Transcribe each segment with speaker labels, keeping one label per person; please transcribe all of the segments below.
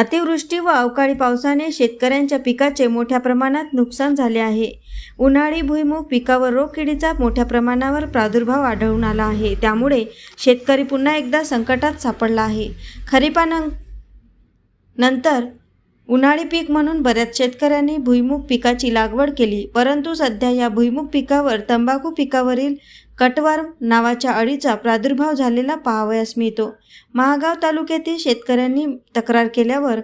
Speaker 1: अतिवृष्टी व अवकाळी पावसाने शेतकऱ्यांच्या पिकाचे मोठ्या प्रमाणात नुकसान झाले आहे. उन्हाळी भुईमूग पिकावर रोगकिडीचा मोठ्या प्रमाणावर प्रादुर्भाव आढळून आला आहे. त्यामुळे शेतकरी पुन्हा एकदा संकटात सापडला आहे. खरीपानं नंतर उन्हाळी पीक म्हणून बऱ्याच शेतकऱ्यांनी भुईमूग पिकाची लागवड केली परंतु सध्या या भुईमूग पिकावर तंबाखू पिकावरील कटवार नावाच्या अळीचा प्रादुर्भाव झालेला पाहावयास मिळतो. महागाव तालुक्यातील शेतकऱ्यांनी तक्रार केल्यावर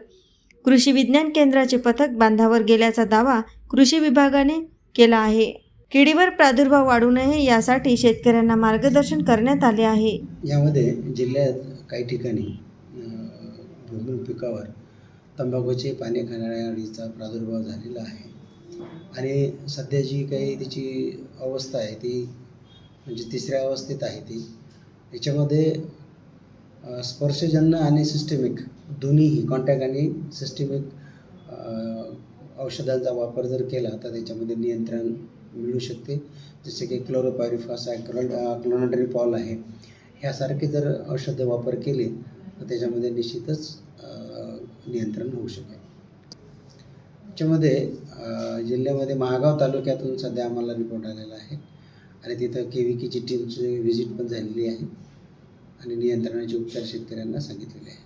Speaker 1: कृषी विज्ञान केंद्राचे पथक बांधावर गेल्याचा दावा कृषी विभागाने केला आहे. किडीवर प्रादुर्भाव वाढू नये यासाठी शेतकऱ्यांना मार्गदर्शन करण्यात आले आहे.
Speaker 2: यामध्ये जिल्ह्यात काही ठिकाणी अ, पिकावर तंबाखूचे पाने खाणाऱ्या अळीचा प्रादुर्भाव झालेला आहे. आणि सध्या जी काही त्याची अवस्था आहे ती म्हणजे तिसऱ्या अवस्थेत आहे ती. याच्यामध्ये स्पर्शजन्य आणि सिस्टेमिक दोन्हीही कॉन्टॅक्ट आणि सिस्टेमिक औषधांचा वापर जर केला तर त्याच्यामध्ये नियंत्रण मिळू शकते. जसे की क्लोरोपायरिफॉस आहे क्लोन क्लोनोड्रिपॉल आहे. ह्यासारखे जर औषधं वापर केले तर त्याच्यामध्ये निश्चितच नियंत्रण होऊ शकेल. त्याच्यामध्ये जिल्ह्यामध्ये महागाव तालुक्यातून सध्या आम्हाला रिपोर्ट आलेला आहे. आणि तिथं के व्ही केची टीमची व्हिजिट पण झालेली आहे. आणि नियंत्रणाचे उपचार शेतकऱ्यांना सांगितलेले आहे.